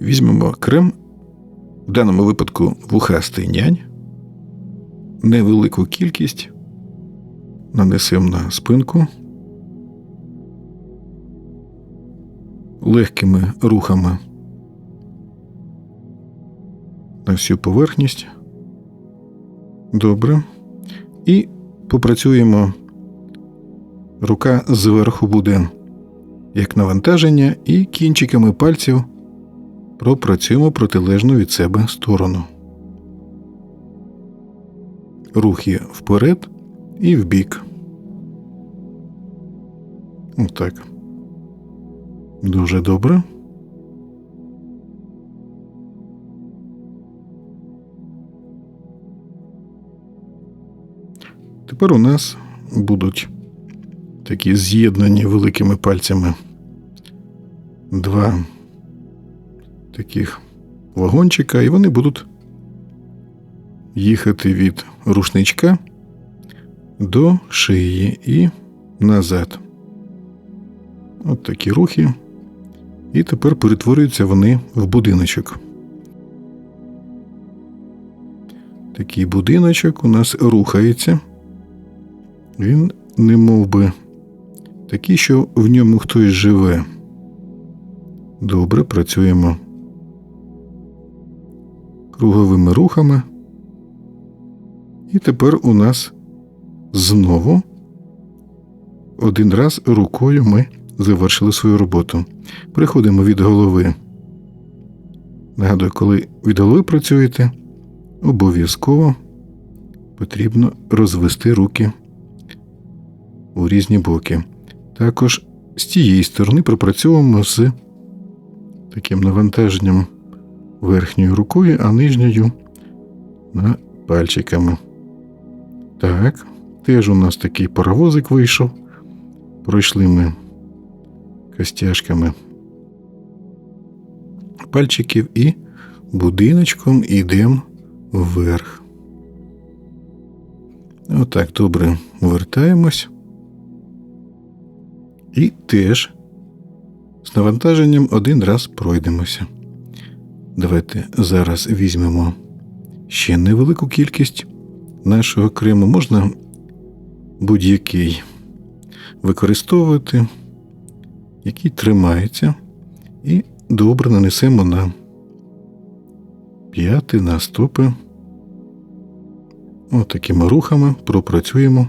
Візьмемо крем, в даному випадку вухастий нянь, невелику кількість, нанесемо на спинку. Легкими рухами на всю поверхність. Добре. І попрацюємо. Рука зверху буде як навантаження, і кінчиками пальців пропрацюємо протилежну від себе сторону. Рухи вперед і вбік. Отак. Дуже добре. Тепер у нас будуть такі з'єднані великими пальцями два таких вагончика, і вони будуть їхати від рушничка до шиї і назад. От такі рухи. І тепер перетворюються вони в будиночок. Такий будиночок у нас рухається. Він не мов би такий, що в ньому хтось живе. Добре, працюємо круговими рухами. І тепер у нас знову один раз рукою ми завершили свою роботу. Приходимо від голови. Нагадую, коли від голови працюєте, обов'язково потрібно розвести руки у різні боки. Також з тієї сторони пропрацьовуємо з таким навантаженням верхньою рукою, а нижньою на пальчиками. Так, теж у нас такий паровозик вийшов. Пройшли ми костяшками пальчиків і будиночком йдемо вверх. Отак добре вертаємось. І теж з навантаженням один раз пройдемося. Давайте зараз візьмемо ще невелику кількість нашого крему. Можна будь-який використовувати, який тримається, і добре нанесемо на п'яти, на стопи. Отакими рухами пропрацюємо,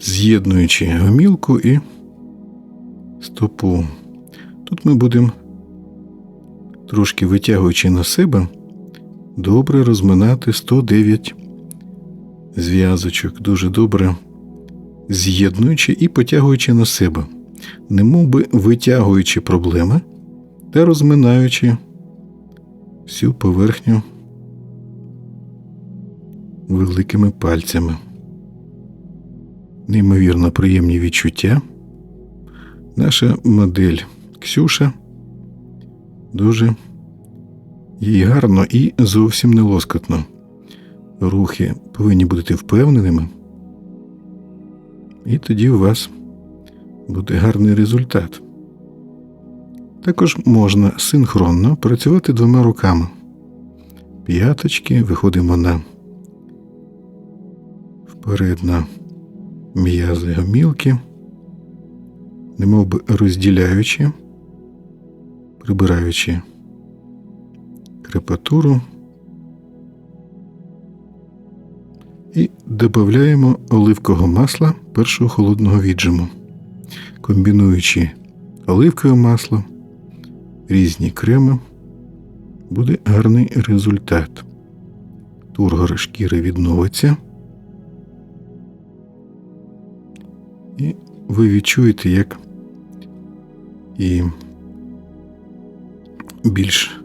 з'єднуючи гомілку і стопу. Тут ми будемо, трошки витягуючи на себе, добре розминати 109 зв'язочок, дуже добре з'єднуючи і потягуючи на себе, немов би витягуючи проблеми та розминаючи всю поверхню великими пальцями. Неймовірно приємні відчуття. Наша модель Ксюша дуже їй гарно і зовсім не лоскотно. Рухи повинні бути впевненими. І тоді у вас буде гарний результат. Також можна синхронно працювати двома руками. П'яточки, виходимо на вперед на м'язи гомілки, немов би розділяючи, прибираючи крепатуру і додаємо оливкового масла першого холодного віджиму, комбінуючи оливкове масло, різні креми, буде гарний результат. Тургор шкіри відновиться. І ви відчуєте, як і більш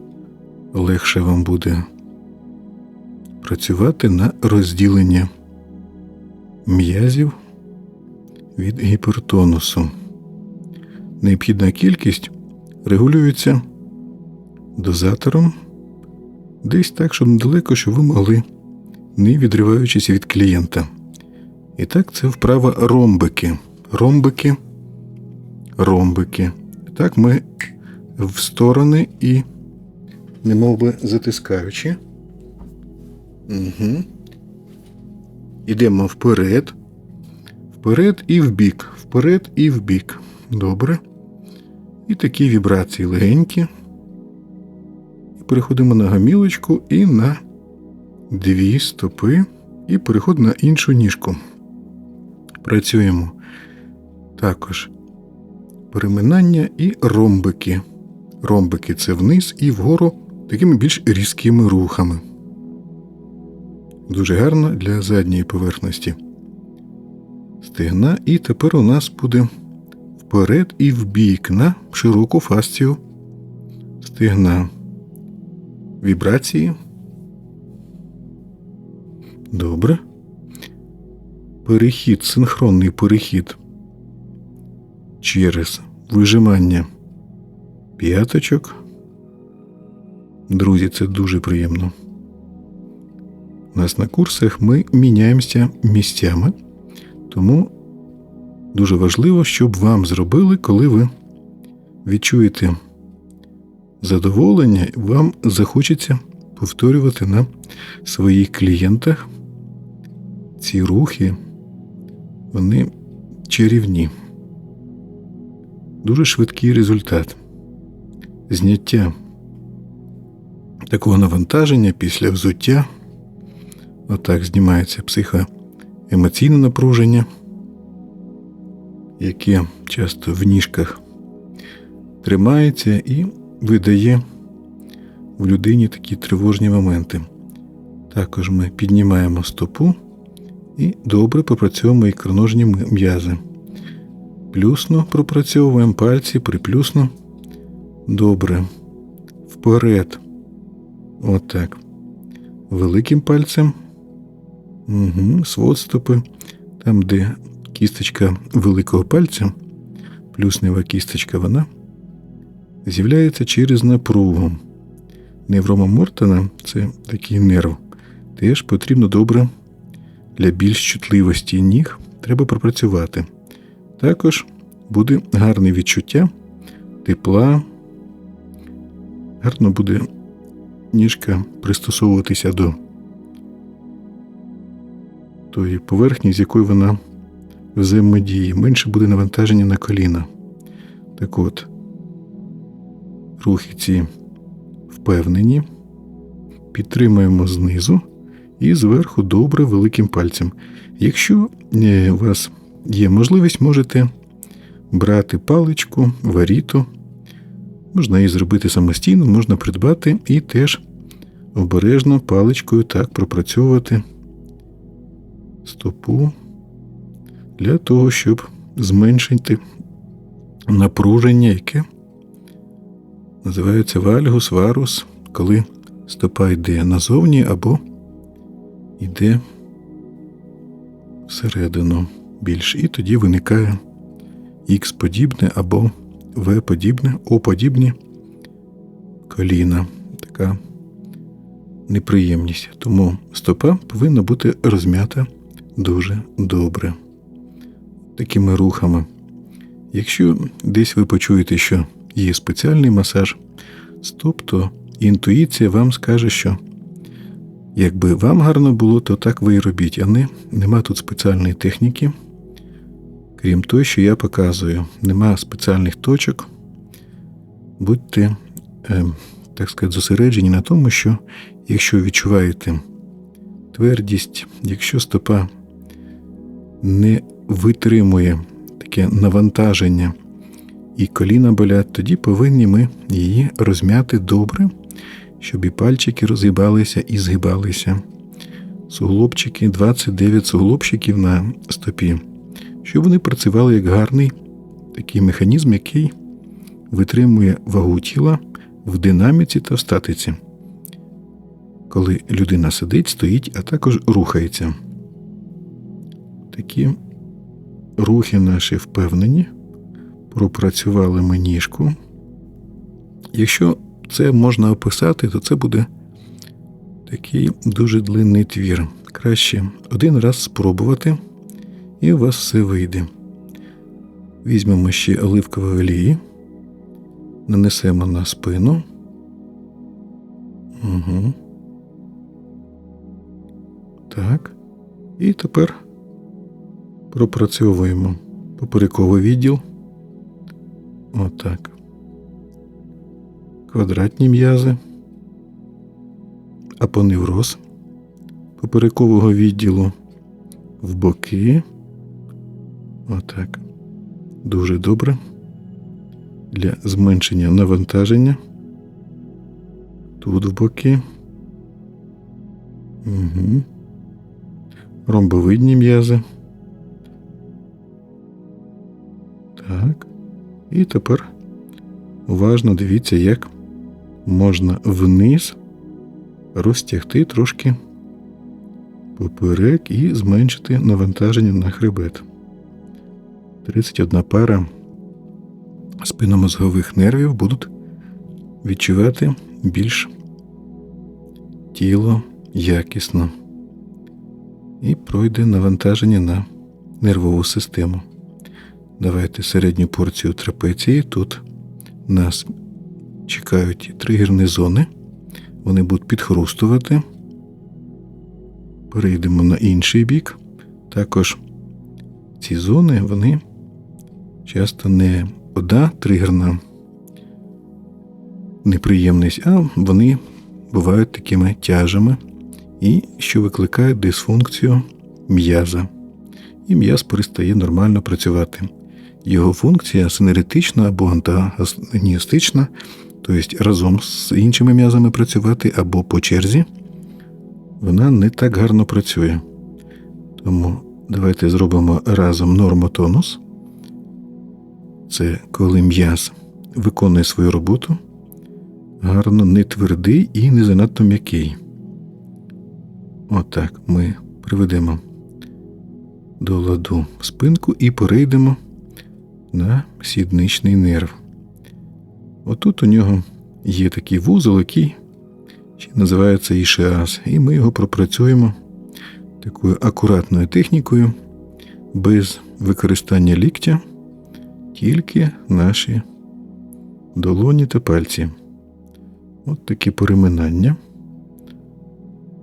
легше вам буде працювати на розділення м'язів від гіпертонусу. Необхідна кількість регулюється дозатором десь так, щоб недалеко, щоб ви могли, не відриваючись від клієнта. І так, це вправа ромбики. Ромбики, ромбики. Так ми в сторони і немов би затискаючи. Угу. Ідемо вперед. Вперед і вбік. Вперед і вбік. Добре. І такі вібрації легенькі. Переходимо на гамілочку і на дві стопи. І переход на іншу ніжку. Працюємо також переминання і ромбики. Ромбики це вниз і вгору такими більш різкими рухами. Дуже гарно для задньої поверхності. Стегна, і тепер у нас буде вперед і вбік на широку фасцію стегна. Вібрації. Добре. Перехід, синхронний перехід через вижимання п'яточок. Друзі, це дуже приємно. У нас на курсах ми міняємося місцями, тому дуже важливо, щоб вам зробили, коли ви відчуєте задоволення, вам захочеться повторювати на своїх клієнтах ці рухи, вони чарівні. Дуже швидкий результат. Зняття такого навантаження після взуття. Отак знімається психоемоційне напруження, яке часто в ніжках тримається і видає в людині такі тривожні моменти. Також ми піднімаємо стопу і добре попрацьовуємо ікроножні м'язи. Плюсно пропрацьовуємо пальці, приплюсно. Добре. Вперед. Отак. Великим пальцем. Угу, Свод стопи. Там, де кісточка великого пальця, плюснева кісточка, вона з'являється через напругу. Неврома Мортона це такий нерв. Теж потрібно добре для більш чутливості ніг треба пропрацювати. Також буде гарне відчуття тепла, гарно буде ніжка пристосовуватися до тої поверхні, з якою вона взаємодіє, менше буде навантаження на коліна. Так от, рухи ці впевнені, підтримуємо знизу і зверху добре великим пальцем. Якщо е, у вас є можливість, можете брати паличку, варіту. Можна її зробити самостійно, можна придбати і теж обережно паличкою так пропрацьовувати стопу для того, щоб зменшити напруження, яке називається вальгус, варус, коли стопа йде назовні або йде всередину більш. І тоді виникає Х-подібне або В-подібне, О-подібні коліна. Така неприємність. Тому стопа повинна бути розм'ята дуже добре. Такими рухами. Якщо десь ви почуєте, що є спеціальний масаж стоп, то інтуїція вам скаже, що якби вам гарно було, то так ви і робіть, а не нема тут спеціальної техніки. Крім того, що я показую, нема спеціальних точок. Будьте, е, так сказати, зосереджені на тому, що якщо відчуваєте твердість, якщо стопа не витримує таке навантаження і коліна болять, тоді повинні ми її розм'яти добре, щоб і пальчики розгибалися і згибалися. Суглобчики, 29 суглобчиків на стопі щоб вони працювали як гарний такий механізм, який витримує вагу тіла в динаміці та в статиці, коли людина сидить, стоїть, а також рухається. Такі рухи наші впевнені, пропрацювали ми ніжку. Якщо це можна описати, то це буде такий дуже длинний твір. Краще один раз спробувати і у вас все вийде. Візьмемо ще оливкової олії, нанесемо на спину Угу. Так. І тепер пропрацьовуємо поперековий відділ. Отак. Квадратні м'язи. Апоневроз поперекового відділу в боки. Отак. Дуже добре. Для зменшення навантаження. Тут в боки. Угу. Ромбовидні м'язи. Так. І тепер уважно дивіться, як можна вниз розтягти трошки поперек і зменшити навантаження на хребет. 31 пара спиномозгових нервів будуть відчувати більш тіло якісно і пройде навантаження на нервову систему. Давайте середню порцію трапеції. Тут нас чекають тригерні зони. Вони будуть підхрустувати. Перейдемо на інший бік. Також ці зони, вони часто не одна тригерна неприємність, а вони бувають такими тяжами, і що викликає дисфункцію м'яза. І м'яз перестає нормально працювати. Його функція синеретична або антагоністична, тобто разом з іншими м'язами працювати або по черзі, вона не так гарно працює. Тому давайте зробимо разом нормотонус. Це коли м'яз виконує свою роботу, гарно не твердий і не занадто м'який. Отак ми приведемо до ладу спинку і перейдемо на сідничний нерв. Отут у нього є такий вузол, який ще називається ішеас, і ми його пропрацюємо такою акуратною технікою, без використання ліктя, тільки наші долоні та пальці. От такі переминання.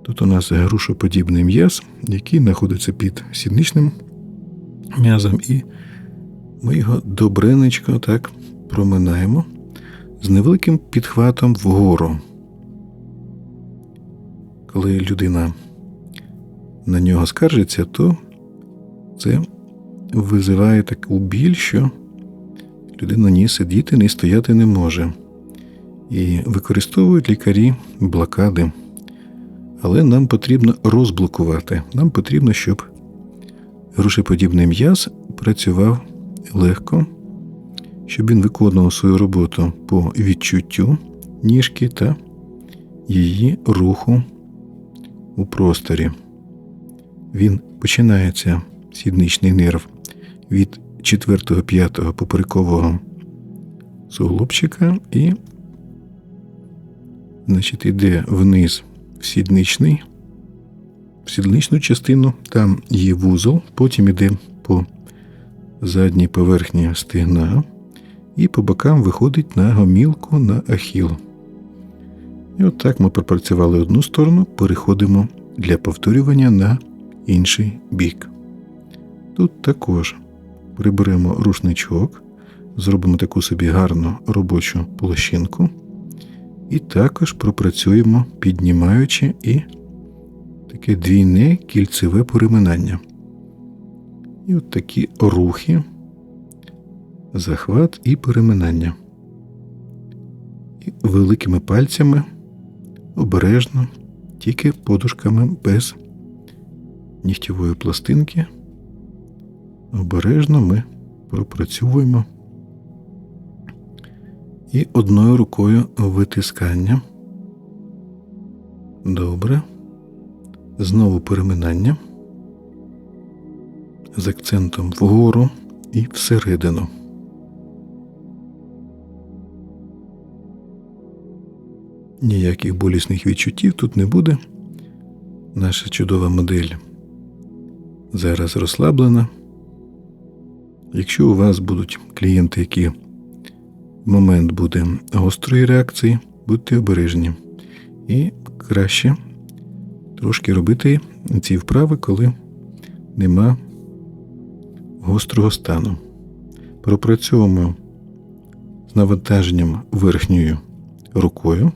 Тут у нас грушоподібний м'яз, який знаходиться під сідничним м'язом, і ми його добренечко так проминаємо з невеликим підхватом вгору. Коли людина на нього скаржиться, то це визиває таку біль, що людина ні сидіти, ні стояти не може. І використовують лікарі блокади. Але нам потрібно розблокувати. Нам потрібно, щоб грушеподібний м'яз працював легко, щоб він виконував свою роботу по відчуттю ніжки та її руху у просторі. Він починається сідничний нерв від 4-5 поперекового суглобчика і, значить, йде вниз в сідничний, в сідничну частину, там є вузол, потім йде по задній поверхні стегна і по бокам виходить на гомілку на ахіл. І от так ми пропрацювали одну сторону, переходимо для повторювання на інший бік. Тут також приберемо рушничок, зробимо таку собі гарну робочу площинку. І також пропрацюємо, піднімаючи і таке двійне кільцеве переминання. І от такі рухи, захват і переминання. І великими пальцями обережно, тільки подушками без нігтєвої пластинки. Обережно ми пропрацьовуємо і одною рукою витискання. Добре. Знову переминання з акцентом вгору і всередину. Ніяких болісних відчуттів тут не буде. Наша чудова модель зараз розслаблена. Якщо у вас будуть клієнти, які в момент буде гострої реакції, будьте обережні. І краще трошки робити ці вправи, коли нема гострого стану. Пропрацьовуємо з навантаженням верхньою рукою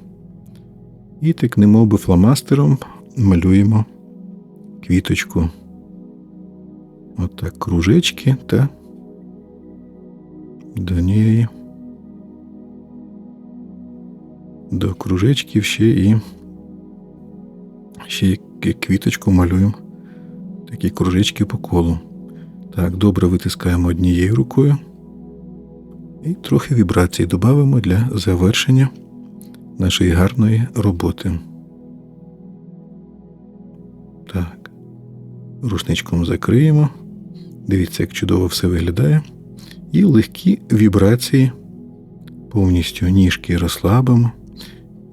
і так немовби фломастером малюємо квіточку. Отак кружечки та неї до кружечків ще і ще квіточку малюємо. Такі кружечки по колу. Так, добре витискаємо однією рукою. І трохи вібрацій додамо для завершення нашої гарної роботи. Так. Рушничком закриємо. Дивіться, як чудово все виглядає. І легкі вібрації повністю ніжки розслабимо.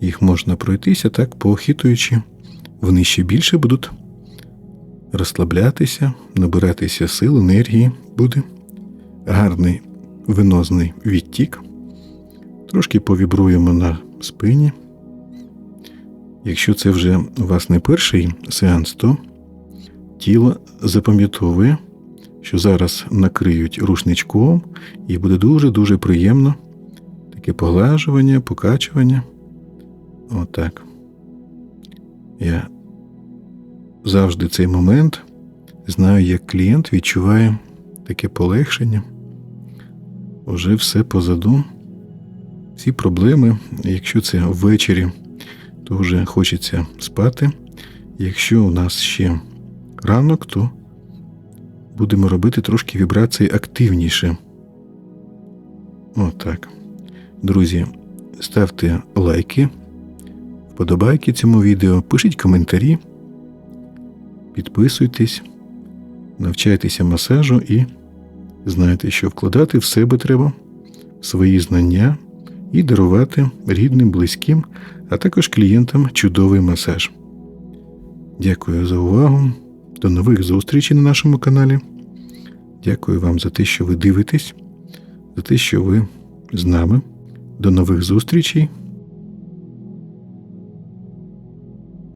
Їх можна пройтися так, похитуючи. Вони ще більше будуть розслаблятися, набиратися сил, енергії. Буде гарний венозний відтік. Трошки повібруємо на спині. Якщо це вже у вас не перший сеанс, то тіло запам'ятовує, що зараз накриють рушничком, і буде дуже-дуже приємно таке поглажування, покачування. Отак. Я завжди цей момент знаю, як клієнт відчуває таке полегшення. Уже все позаду. Всі проблеми, якщо це ввечері, то вже хочеться спати. Якщо у нас ще ранок, то будемо робити трошки вібрації активніше. Отак. Друзі, ставте лайки, вподобайки цьому відео, пишіть коментарі, підписуйтесь, навчайтеся масажу і знайте, що вкладати в себе треба свої знання і дарувати рідним, близьким, а також клієнтам чудовий масаж. Дякую за увагу. До нових зустрічей на нашому каналі. Дякую вам за те, що ви дивитесь, за те, що ви з нами. До нових зустрічей.